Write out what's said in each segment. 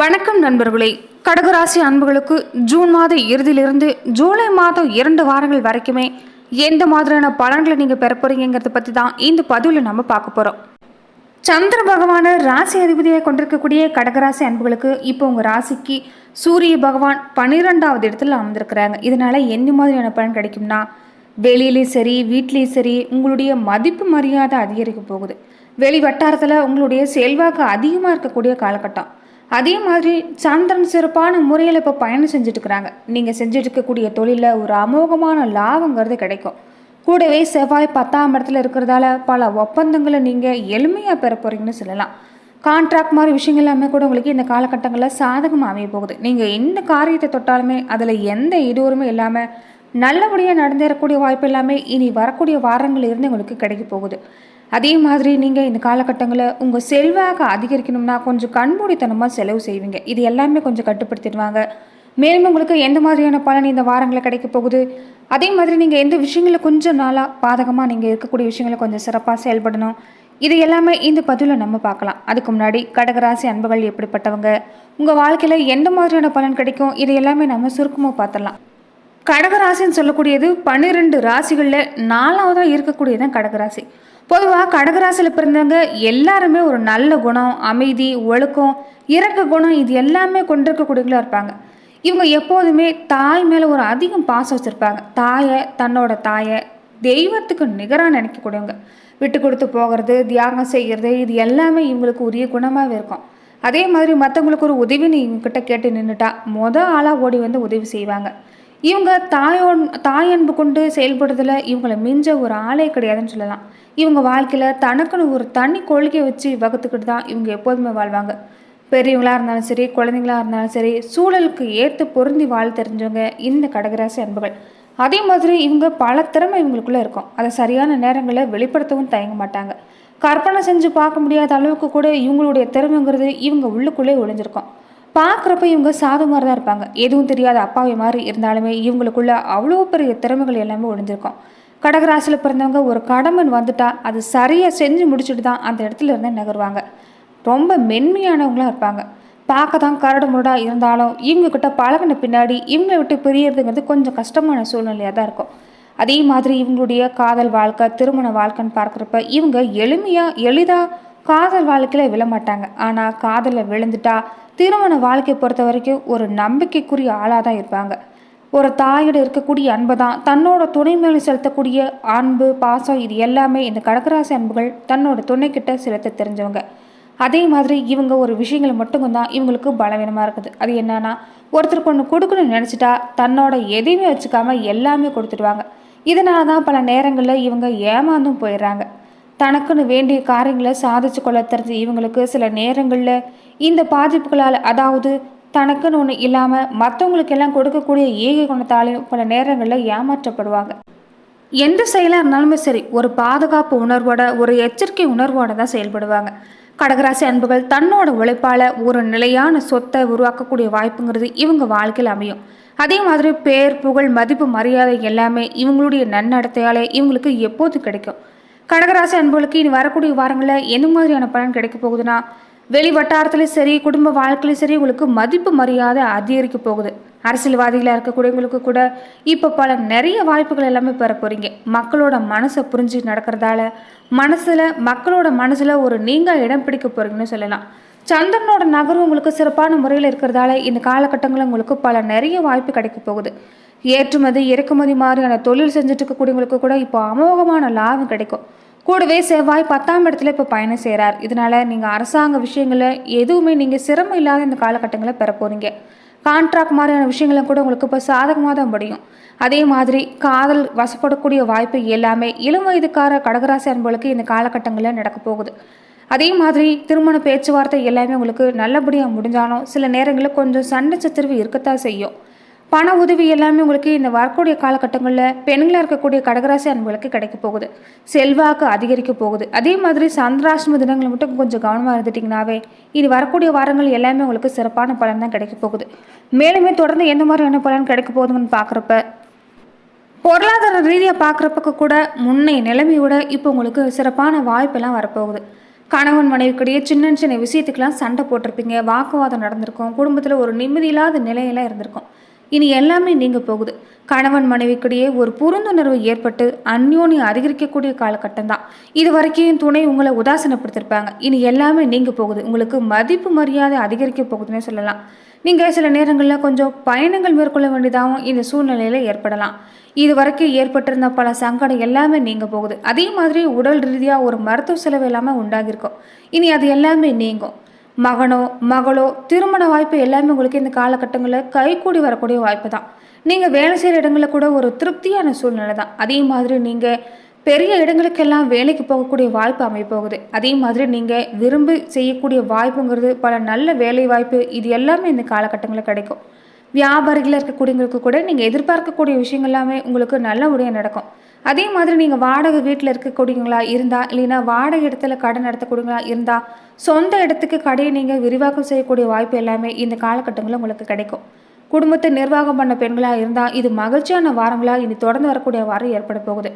வணக்கம் நண்பர்களே. கடகராசி அன்புகளுக்கு ஜூன் மாத இறுதியிலிருந்து ஜூலை மாதம் இரண்டு வாரங்கள் வரைக்குமே எந்த மாதிரியான பலன்களை நீங்கள் பெற போறீங்கிறத பற்றி தான் இந்த பதிவில் நம்ம பார்க்க போகிறோம் சந்திர பகவான ராசி அதிபதியாக கொண்டிருக்கக்கூடிய கடகராசி அன்புகளுக்கு இப்போ உங்கள் ராசிக்கு சூரிய பகவான் பன்னிரெண்டாவது இடத்துல அமர்ந்திருக்கிறாங்க. இதனால் என்ன மாதிரியான பலன் கிடைக்கும்னா வெளியிலையும் சரி வீட்லேயும் சரி உங்களுடைய மதிப்பு மரியாதை அதிகரிக்க போகுது. வெளி வட்டாரத்தில் உங்களுடைய செல்வாக்கு அதிகமாக இருக்கக்கூடிய காலகட்டம். அதே மாதிரி சந்திரன் சிறப்பான முறையில் இப்போ பயணம் செஞ்சுட்டு இருக்கிறாங்க நீங்கள் செஞ்சுட்ருக்கக்கூடிய தொழிலில் ஒரு அமோகமான லாபங்கிறது கிடைக்கும். கூடவே செவ்வாய் பத்தாம் இடத்துல இருக்கிறதால பல ஒப்பந்தங்களை நீங்கள் எளிமையாக பெற போகிறீங்கன்னு சொல்லலாம். கான்ட்ராக்ட் மாதிரி விஷயங்கள் எல்லாமே கூட உங்களுக்கு இந்த காலகட்டங்களில் சாதகமாக அமைய போகுது. நீங்கள் எந்த காரியத்தை தொட்டாலுமே அதில் எந்த இடையூறுமே இல்லாமல் நல்லபடியாக நடந்தேறக்கூடிய வாய்ப்பு எல்லாமே இனி வரக்கூடிய வாரங்கள் இருந்து உங்களுக்கு கிடைக்க போகுது. அதே மாதிரி நீங்கள் இந்த காலகட்டங்களில் உங்கள் செல்வாக அதிகரிக்கணும்னா கொஞ்சம் கண்மூடித்தனமாக செலவு செய்வீங்க. இது எல்லாமே கொஞ்சம் கட்டுப்படுத்திடுவாங்க. மேலும் உங்களுக்கு எந்த மாதிரியான பலன் இந்த வாரங்களில் கிடைக்க போகுது? அதே மாதிரி நீங்கள் எந்த விஷயங்களில் கொஞ்சம் நாளாக பாதகமாக நீங்கள் இருக்கக்கூடிய விஷயங்களை கொஞ்சம் சிறப்பாக செயல்படணும். இது எல்லாமே இந்த பதிவில் நம்ம பார்க்கலாம். அதுக்கு முன்னாடி கடகராசி அன்புகள் எப்படிப்பட்டவங்க? உங்கள் வாழ்க்கையில் எந்த மாதிரியான பலன் கிடைக்கும்? இது எல்லாமே நம்ம சுருக்கமாக பார்த்துடலாம். கடகராசின்னு சொல்லக்கூடியது பன்னிரெண்டு ராசிகளில் நாலாவதாக இருக்கக்கூடியதான் கடகராசி. பொதுவாக கடகராசியில் பிறந்தவங்க எல்லாருமே ஒரு நல்ல குணம் அமைதி ஒழுக்கம் இறக்க குணம் இது எல்லாமே கொண்டிருக்கக்கூடியவங்களாக இருப்பாங்க. இவங்க எப்போதுமே தாய் மேலே ஒரு அதிகம் பாசம் வச்சுருப்பாங்க. தாயை தன்னோட தாயை தெய்வத்துக்கு நிகராக நினைக்கக்கூடியவங்க. விட்டு கொடுத்து போகிறது தியாகம் செய்கிறது இது எல்லாமே இவங்களுக்கு உரிய குணமாகவே இருக்கும். அதே மாதிரி மற்றவங்களுக்கு ஒரு உதவின்னு இவங்கக்கிட்ட கேட்டு நின்றுட்டா மொதல் ஆளாக ஓடி வந்து உதவி செய்வாங்க. இவங்க தாயோன் தாயன்பு கொண்டு செயல்படுறதுல இவங்களை மிஞ்ச ஒரு ஆளே கிடையாதுன்னு சொல்லலாம். இவங்க வாழ்க்கையில் தனக்குன்னு ஒரு தனி கொள்கையை வச்சு வகுத்துக்கிட்டு தான் இவங்க எப்போதுமே வாழ்வாங்க. பெரியவங்களாக இருந்தாலும் சரி குழந்தைங்களா இருந்தாலும் சரி சூழலுக்கு ஏற்று பொருந்தி வாழ தெரிஞ்சவங்க இந்த கடகராசி அன்புகள். அதே மாதிரி இவங்க பல திறமை இவங்களுக்குள்ளே இருக்கும். அதை சரியான நேரங்களில் வெளிப்படுத்தவும் தயங்க மாட்டாங்க. கற்பனை செஞ்சு பார்க்க முடியாத அளவுக்கு கூட இவங்களுடைய திறமைங்கிறது இவங்க உள்ளுக்குள்ளே ஒளிஞ்சிருக்கும். பார்க்குறப்ப இவங்க சாது மாதிரி தான் இருப்பாங்க. எதுவும் தெரியாத அப்பாவி மாதிரி இருந்தாலுமே இவங்களுக்குள்ள அவ்வளோ பெரிய திறமைகள் எல்லாமே ஒளிஞ்சிருக்கும். கடகராசியில் பிறந்தவங்க ஒரு கடமன் வந்துட்டால் அது சரியாக செஞ்சு முடிச்சுட்டு தான் அந்த இடத்துல இருந்து நகருவாங்க. ரொம்ப மென்மையானவங்களாக இருப்பாங்க. பார்க்க தான் கரடு முரடாக இருந்தாலும் இவங்கக்கிட்ட பழகின பின்னாடி இவங்களை விட்டு பிரியறதுங்கிறது கொஞ்சம் கஷ்டமான சூழ்நிலையாக தான் இருக்கும். அதே மாதிரி இவங்களுடைய காதல் வாழ்க்கை திருமண வாழ்க்கைன்னு பார்க்குறப்ப இவங்க எளிமையாக எளிதாக காதல் வாழ்க்கையில் விழமாட்டாங்க ஆனால் காதலில் விழுந்துட்டா திருமண வாழ்க்கையை பொறுத்த வரைக்கும் ஒரு நம்பிக்கைக்குரிய ஆளாக தான் இருப்பாங்க. ஒரு தாயோட இருக்கக்கூடிய அன்பை தான் தன்னோட துணை மேலே செலுத்தக்கூடிய அன்பு பாசம் இது எல்லாமே இந்த கடகராசி அன்புகள் தன்னோட துணைக்கிட்ட செலுத்த தெரிஞ்சவங்க. அதே மாதிரி இவங்க ஒரு விஷயங்கள் மட்டும் தான் இவங்களுக்கு பலவீனமாக இருக்குது. அது என்னன்னா ஒருத்தருக்கு ஒன்று கொடுக்கணும்னு நினச்சிட்டா தன்னோட எதையுமே வச்சுக்காமல் எல்லாமே கொடுத்துடுவாங்க. இதனால தான் பல நேரங்களில் இவங்க ஏமாந்தும் போயிடுறாங்க. தனக்குன்னு வேண்டிய காரியங்களை சாதிச்சு கொள்ள தெரிஞ்ச இவங்களுக்கு சில நேரங்களில் இந்த பாதிப்புகளால் அதாவது தனக்குன்னு ஒன்று இல்லாமல் மற்றவங்களுக்கெல்லாம் கொடுக்கக்கூடிய ஏகை குணத்தாலையும் பல நேரங்களில் ஏமாற்றப்படுவாங்க. எந்த செயலாக இருந்தாலுமே சரி ஒரு பாதுகாப்பு உணர்வோட ஒரு எச்சரிக்கை உணர்வோட தான் செயல்படுவாங்க. கடகராசி அன்புகள் தன்னோட உழைப்பால் ஒரு நிலையான சொத்தை உருவாக்கக்கூடிய வாய்ப்புங்கிறது இவங்க வாழ்க்கையில் அமையும். அதே மாதிரி பேர் புகழ் மதிப்பு மரியாதை எல்லாமே இவங்களுடைய நன்னடத்தையாலே இவங்களுக்கு எப்போது கிடைக்கும். கடகராசி அன்புகளுக்கு இனி வரக்கூடிய வாரங்களில் எந்த மாதிரியான பலன் கிடைக்க போகுதுன்னா வெளி வட்டாரத்துலேயும் சரி குடும்ப வாழ்க்கையிலும் சரி உங்களுக்கு மதிப்பு மரியாதை அதிகரிக்க போகுது. அரசியல்வாதிகளாக இருக்கக்கூடியவங்களுக்கு கூட இப்போ பல நிறைய வாய்ப்புகள் எல்லாமே பெற போகிறீங்க மக்களோட மனசை புரிஞ்சு நடக்கிறதால மனசில் மக்களோட மனசில் ஒரு நீங்கள் இடம் பிடிக்க போகிறீங்கன்னு சொல்லலாம். சந்திரனோட நகரம் உங்களுக்கு சிறப்பான முறையில் இருக்கிறதால இந்த காலகட்டங்களில் உங்களுக்கு பல நிறைய வாய்ப்பு கிடைக்க போகுது. ஏற்றுமதி இறக்குமதி மாதிரியான தொழில் செஞ்சுட்டு இருக்கக்கூடியவங்களுக்கு கூட இப்போ அமோகமான லாபம் கிடைக்கும். கூடவே செவ்வாய் பத்தாம் இடத்துல இப்போ பயணம் செய்கிறார் இதனால நீங்கள் அரசாங்க விஷயங்களில் எதுவுமே நீங்கள் சிரமம் இல்லாத இந்த காலகட்டங்களை பெற போகிறீங்க கான்ட்ராக்ட் மாதிரியான விஷயங்களும் கூட உங்களுக்கு இப்போ சாதகமாக தான் முடியும். அதே மாதிரி காதல் வசப்படக்கூடிய வாய்ப்பு எல்லாமே இளம் வயதுக்கார கடகராசி அன்புகளுக்கு இந்த காலகட்டங்களில் நடக்க போகுது. அதே மாதிரி திருமண பேச்சுவார்த்தை எல்லாமே உங்களுக்கு நல்லபடியாக முடிஞ்சாலும் சில நேரங்களில் கொஞ்சம் சண்டை சத்துருவு இருக்கத்தான் செய்யும். பண உதவி எல்லாமே உங்களுக்கு இந்த வரக்கூடிய காலகட்டங்களில் பெண்களாக இருக்கக்கூடிய கடகராசி அன்புகளுக்கு கிடைக்க போகுது. செல்வாக்கு அதிகரிக்க போகுது. அதே மாதிரி சந்திராஷ்டம தினங்களை மட்டும் கொஞ்சம் கவனமாக இருந்துட்டிங்கனாவே இது வரக்கூடிய வாரங்கள் எல்லாமே உங்களுக்கு சிறப்பான பலன் தான் கிடைக்க போகுது. மேலுமே தொடர்ந்து எந்த மாதிரியான பலன் கிடைக்க போகுதுன்னு பார்க்குறப்ப பொருளாதார ரீதியாக பார்க்குறப்பக்கு கூட முன்னைய நிலைமையோட இப்போ உங்களுக்கு சிறப்பான வாய்ப்பெல்லாம் வரப்போகுது. கணவன் மனைவிக்கிடையே சின்ன சின்ன விஷயத்துக்கெல்லாம் சண்டை போட்டிருப்பீங்க. வாக்குவாதம் நடந்திருக்கும். குடும்பத்தில் ஒரு நிம்மதி இல்லாத நிலையெல்லாம் இருந்திருக்கும். இனி எல்லாமே நீங்கள் போகுது. கணவன் மனைவிக்கிடையே ஒரு புரிந்துணர்வு ஏற்பட்டு அந்யோன்யம் அதிகரிக்கக்கூடிய காலகட்டம் தான். இது வரைக்கும் துணை உங்களை உதாசனப்படுத்திருப்பாங்க. இனி எல்லாமே நீங்கள் போகுது. உங்களுக்கு மதிப்பு மரியாதை அதிகரிக்க போகுதுன்னே சொல்லலாம். நீங்கள் சில நேரங்களில் கொஞ்சம் பயணங்கள் மேற்கொள்ள வேண்டியதாகவும் இந்த சூழ்நிலையில் ஏற்படலாம். இது வரைக்கும் ஏற்பட்டிருந்த பல சங்கடம் எல்லாமே நீங்க போகுது. அதே மாதிரி உடல் ரீதியாக ஒரு மருத்துவ செலவு எல்லாமே உண்டாகியிருக்கும். இனி அது எல்லாமே நீங்கும். மகனோ மகளோ திருமண வாய்ப்பு எல்லாமே உங்களுக்கு இந்த காலகட்டங்களில் கைகூடி வரக்கூடிய வாய்ப்பு தான் நீங்கள் வேலை செய்கிற இடங்களில் கூட ஒரு திருப்தியான சூழ்நிலை தான். அதே மாதிரி நீங்கள் பெரிய இடங்களுக்கெல்லாம் வேலைக்கு போகக்கூடிய வாய்ப்பு அமைப்போகுது அதே மாதிரி நீங்கள் விரும்பி செய்யக்கூடிய வாய்ப்புங்கிறது பல நல்ல வேலை வாய்ப்பு இது எல்லாமே இந்த காலகட்டங்களில் கிடைக்கும். வியாபாரிகளாக இருக்கக்கூடியவங்களுக்கு கூட நீங்கள் எதிர்பார்க்கக்கூடிய விஷயங்கள் எல்லாமே உங்களுக்கு நல்லபடியாக நடக்கும். அதே மாதிரி நீங்கள் வாடகை வீட்டில் இருக்கக்கூடியங்களா இருந்தால் இல்லைன்னா வாடகை இடத்துல கடை நடத்தக்கூடியங்களா இருந்தால் சொந்த இடத்துக்கு கடையை நீங்கள் விரிவாக்கம் செய்யக்கூடிய வாய்ப்பு எல்லாமே இந்த காலகட்டங்களில் உங்களுக்கு கிடைக்கும். குடும்பத்தை நிர்வாகம் பண்ண பெண்களாக இருந்தால் இது மகிழ்ச்சியான வாரங்களாக இனி தொடர்ந்து வரக்கூடிய வாரம் ஏற்பட போகுது.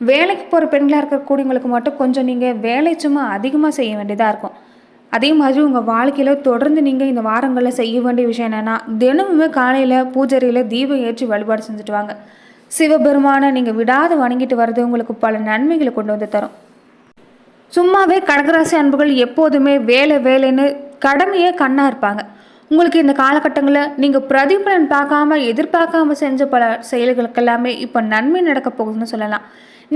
வேலைக்கு போகிற பெண்களாக இருக்கக்கூடியவங்களுக்கு மட்டும் கொஞ்சம் நீங்கள் வேலை சும்மா அதிகமாக செய்ய வேண்டியதாக இருக்கும். அதே மாதிரி உங்கள் வாழ்க்கையில் தொடர்ந்து நீங்கள் இந்த வாரங்களில் செய்ய வேண்டிய விஷயம் என்னென்னா தினமுமே காலையில் பூஜையில் தீபம் ஏற்றி வழிபாடு செஞ்சுட்டு வாங்க. சிவபெருமானை நீங்கள் விடாது வணங்கிட்டு வர்றது உங்களுக்கு பல நன்மைகளை கொண்டு வந்து தரும். சும்மாவே கடகராசி அன்புகள் எப்போதுமே வேலை வேலைன்னு கடமையே கண்ணாக இருப்பாங்க. உங்களுக்கு இந்த காலகட்டங்களில் நீங்கள் பிரதிபலன் பார்க்காம எதிர்பார்க்காம செஞ்ச பல செயல்களுக்கு எல்லாமே இப்போ நன்மை நடக்க போகுதுன்னு சொல்லலாம்.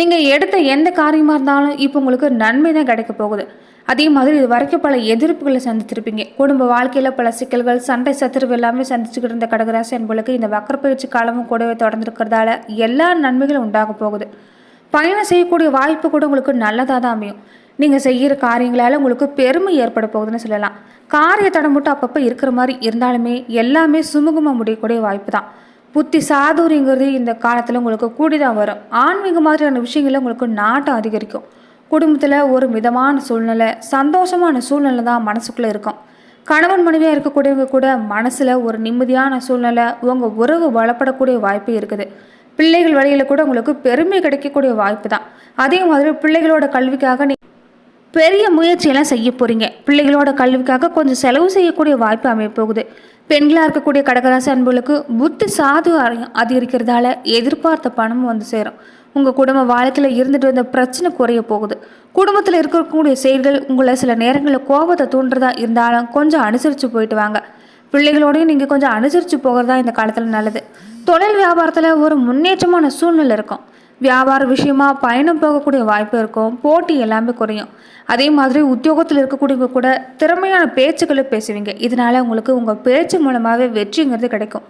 நீங்கள் எடுத்த எந்த காரியமாக இருந்தாலும் இப்போ உங்களுக்கு நன்மை தான் கிடைக்க போகுது. அதே மாதிரி இது வரைக்கும் பல எதிர்ப்புகளை சந்தித்திருப்பீங்க. குடும்ப வாழ்க்கையில் பல சிக்கல்கள் சண்டை சத்துருவு எல்லாமே சந்திச்சுக்கிட்டு இருந்த கடகராசி அன்புகளுக்கு இந்த வக்கரப்பயிற்சி காலமும் கூடவே தொடர்ந்துருக்கிறதால எல்லா நன்மைகளும் உண்டாக போகுது. பயணம் செய்யக்கூடிய வாய்ப்பு கூட உங்களுக்கு நல்லதாக தான் அமையும். நீங்கள் செய்கிற காரியங்களால் உங்களுக்கு பெருமை ஏற்பட போகுதுன்னு சொல்லலாம். காரிய தடம் மட்டும் அப்பப்போ இருக்கிற மாதிரி இருந்தாலுமே எல்லாமே சுமூகமாக முடியக்கூடிய வாய்ப்பு தான். புத்தி சாதுரிங்கிறது இந்த காலத்தில் உங்களுக்கு கூடி தான் வரும். ஆன்மீக மாதிரியான விஷயங்களில் உங்களுக்கு நாட்டம் அதிகரிக்கும். குடும்பத்தில் ஒரு மிதமான சூழ்நிலை சந்தோஷமான சூழ்நிலை தான் மனசுக்குள்ளே இருக்கும். கணவன் மனைவியாக இருக்கக்கூடியவங்க கூட மனசில் ஒரு நிம்மதியான சூழ்நிலை உங்கள் உறவு வளப்படக்கூடிய வாய்ப்பு இருக்குது. பிள்ளைகள் வழியில் கூட உங்களுக்கு பெருமை கிடைக்கக்கூடிய வாய்ப்பு தான். அதே மாதிரி பிள்ளைகளோட கல்விக்காக நீ பெரிய முயற்சியெல்லாம் செய்ய போகிறீங்க பிள்ளைகளோட கல்விக்காக கொஞ்சம் செலவு செய்யக்கூடிய வாய்ப்பு அமையப்போகுது பெண்களாக இருக்கக்கூடிய கடகராசி அன்புகளுக்கு புத்தி சாது அதிகரிக்கிறதால எதிர்பார்த்த பணமும் வந்து சேரும். உங்கள் குடும்ப வாழ்க்கையில் இருந்துட்டு வந்த பிரச்சனை குறைய போகுது. குடும்பத்தில் இருக்கக்கூடிய செயல்கள் உங்களை சில நேரங்களில் கோபத்தை தூண்டுறதா இருந்தாலும் கொஞ்சம் அனுசரித்து போயிட்டு வாங்க. பிள்ளைகளோடையும் நீங்கள் கொஞ்சம் அனுசரித்து போகிறதா இந்த காலத்தில் நல்லது. தொழில் வியாபாரத்தில் ஒரு முன்னேற்றமான சூழ்நிலை இருக்கும். வியாபார விஷயமா பயணம் போகக்கூடிய வாய்ப்பு இருக்கும். போட்டி எல்லாமே குறையும். அதே மாதிரி உத்தியோகத்தில் இருக்கக்கூடியவங்க கூட திறமையான பேச்சுக்களை பேசுவீங்க. இதனால உங்களுக்கு உங்கள் பேச்சு மூலமாகவே வெற்றிங்கிறது கிடைக்கும்.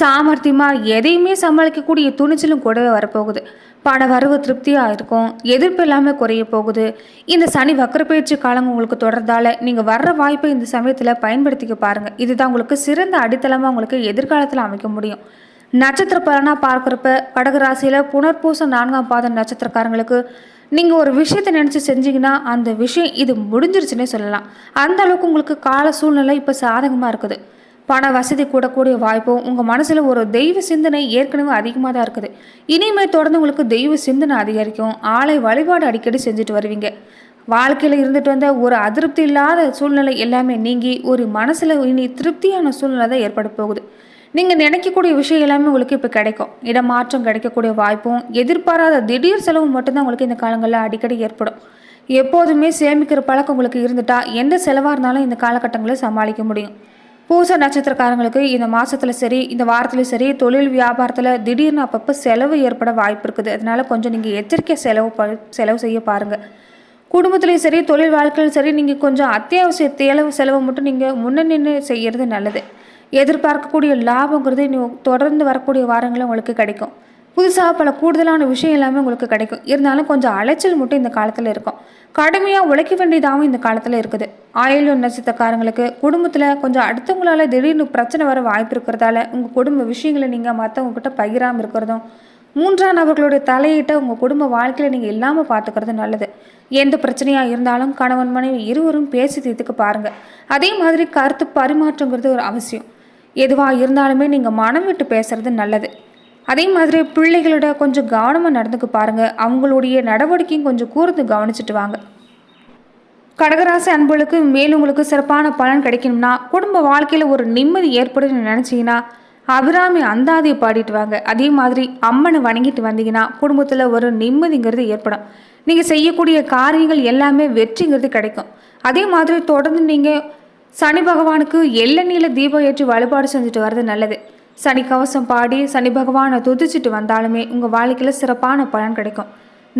சாமர்த்தியமாக எதையுமே சமாளிக்கக்கூடிய துணிச்சலும் கூடவே வரப்போகுது. பண வரவு திருப்தியாக இருக்கும். எதிர்ப்பு எல்லாமே குறைய போகுது. இந்த சனி வக்கரப்பயிற்சி காலம் உங்களுக்கு தொடர்றதால நீங்கள் வர்ற வாய்ப்பை இந்த சமயத்தில் பயன்படுத்திக்க பாருங்கள் இதுதான் உங்களுக்கு சிறந்த அடித்தளமாக உங்களுக்கு எதிர்காலத்தில் அமைக்க முடியும். நட்சத்திர பலனாக பார்க்குறப்ப கடகராசியில் புனர்பூச நான்காம் பாத நட்சத்திரக்காரங்களுக்கு நீங்கள் ஒரு விஷயத்தை நினச்சி செஞ்சீங்கன்னா அந்த விஷயம் இது முடிஞ்சிருச்சுன்னே சொல்லலாம். அந்த அளவுக்கு உங்களுக்கு கால சூழ்நிலை இப்போ சாதகமாக இருக்குது. பண வசதி கூடக்கூடிய வாய்ப்பும் உங்கள் மனசில் ஒரு தெய்வ சிந்தனை ஏற்கனவே அதிகமாக தான் இருக்குது. இனிமேல் தொடர்ந்து உங்களுக்கு தெய்வ சிந்தனை அதிகரிக்கும். ஆலை வழிபாடு அடிக்கடி செஞ்சுட்டு வருவீங்க. வாழ்க்கையில் இருந்துட்டு வந்த ஒரு அதிருப்தி இல்லாத சூழ்நிலை எல்லாமே நீங்கி ஒரு மனசில் இனி திருப்தியான சூழ்நிலை தான் ஏற்பட போகுது. நீங்கள் நினைக்கக்கூடிய விஷயம் எல்லாமே உங்களுக்கு இப்போ கிடைக்கும். இடமாற்றம் கிடைக்கக்கூடிய வாய்ப்பும் எதிர்பாராத திடீர் செலவு மட்டும்தான் உங்களுக்கு இந்த காலங்களில் அடிக்கடி ஏற்படும். எப்போதுமே சேமிக்கிற பழக்கம் உங்களுக்கு இருந்துட்டா எந்த செலவாக இருந்தாலும் இந்த காலகட்டங்களில் சமாளிக்க முடியும். பூச நட்சத்திரக்காரங்களுக்கு இந்த மாதத்தில் சரி இந்த வாரத்துலேயும் சரி தொழில் வியாபாரத்தில் திடீர்னு அப்பப்போ செலவு ஏற்பட வாய்ப்பு இருக்குது. அதனால கொஞ்சம் நீங்கள் எச்சரிக்கை செலவு ப செலவு செய்ய பாருங்கள் குடும்பத்துலேயும் சரி தொழில் வாழ்க்கையிலும் சரி நீங்கள் கொஞ்சம் அத்தியாவசிய தேலவு செலவு மட்டும் நீங்கள் முன்ன நின்று செய்கிறது நல்லது. எதிர்பார்க்கக்கூடிய லாபங்கிறது இன்னும் தொடர்ந்து வரக்கூடிய வாரங்களும் உங்களுக்கு கிடைக்கும். புதுசாக பல கூடுதலான விஷயம் எல்லாமே உங்களுக்கு கிடைக்கும். இருந்தாலும் கொஞ்சம் அலைச்சல் மட்டும் இந்த காலத்தில் இருக்கும். கடுமையாக உழைக்க வேண்டியதாகவும் இந்த காலத்தில் இருக்குது. ஆயுள் நட்சத்திரக்காரங்களுக்கு குடும்பத்தில் கொஞ்சம் அடுத்தவங்களால திடீர்னு பிரச்சனை வர வாய்ப்பு இருக்கிறதால உங்கள் குடும்ப விஷயங்களை நீங்கள் மற்றவங்ககிட்ட பகிராமல் இருக்கிறதும் மூன்றாம் நபர்களுடைய தலையிட்ட உங்கள் குடும்ப வாழ்க்கையில் நீங்கள் இல்லாமல் பார்த்துக்கிறது நல்லது. எந்த பிரச்சனையாக இருந்தாலும் கணவன் மனைவி இருவரும் பேசி தீர்த்துக்க பாருங்கள் அதே மாதிரி கருத்து பரிமாற்றங்கிறது ஒரு அவசியம். எதுவாக இருந்தாலுமே நீங்கள் மனம் விட்டு பேசுறது நல்லது. அதே மாதிரி பிள்ளைகளோட கொஞ்சம் கவனமாக நடந்துக்க பாருங்கள் அவங்களுடைய நடவடிக்கையும் கொஞ்சம் கூர்ந்து கவனிச்சிட்டு வாங்க. கடகராசி அன்புகளுக்கு மேலும் உங்களுக்கு சிறப்பான பலன் கிடைக்கணும்னா குடும்ப வாழ்க்கையில் ஒரு நிம்மதி ஏற்படும்னு நினச்சிங்கன்னா அபிராமி அந்தாதியை பாடிட்டு வாங்க. அதே மாதிரி அம்மனை வணங்கிட்டு வந்தீங்கன்னா குடும்பத்தில் ஒரு நிம்மதிங்கிறது ஏற்படும். நீங்கள் செய்யக்கூடிய காரியங்கள் எல்லாமே வெற்றிங்கிறது கிடைக்கும். அதே மாதிரி தொடர்ந்து நீங்கள் சனி பகவானுக்கு எள்ளநீல தீபம் ஏற்றி வழிபாடு செஞ்சுட்டு வர்றது நல்லது. சனி கவசம் பாடி சனி பகவானை துதிச்சிட்டு வந்தாலுமே உங்கள் வாழ்க்கையில் சிறப்பான பலன் கிடைக்கும்.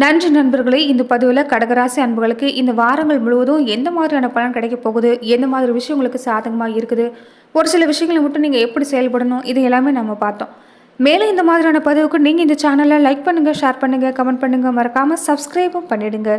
நன்றி நண்பர்களே இந்த பதிவில் கடகராசி அன்புகளுக்கு இந்த வாரங்கள் முழுவதும் எந்த மாதிரியான பலன் கிடைக்க போகுது? எந்த மாதிரி விஷயம் உங்களுக்கு சாதகமாக இருக்குது? ஒரு சில விஷயங்களை மட்டும் நீங்கள் எப்படி செயல்படணும்? இது எல்லாமே நம்ம பார்த்தோம். மேலே இந்த மாதிரியான பதிவுக்கு நீங்கள் இந்த சேனலை லைக் பண்ணுங்கள் ஷேர் பண்ணுங்கள் கமெண்ட் பண்ணுங்கள் மறக்காமல் சப்ஸ்கிரைபும் பண்ணிவிடுங்க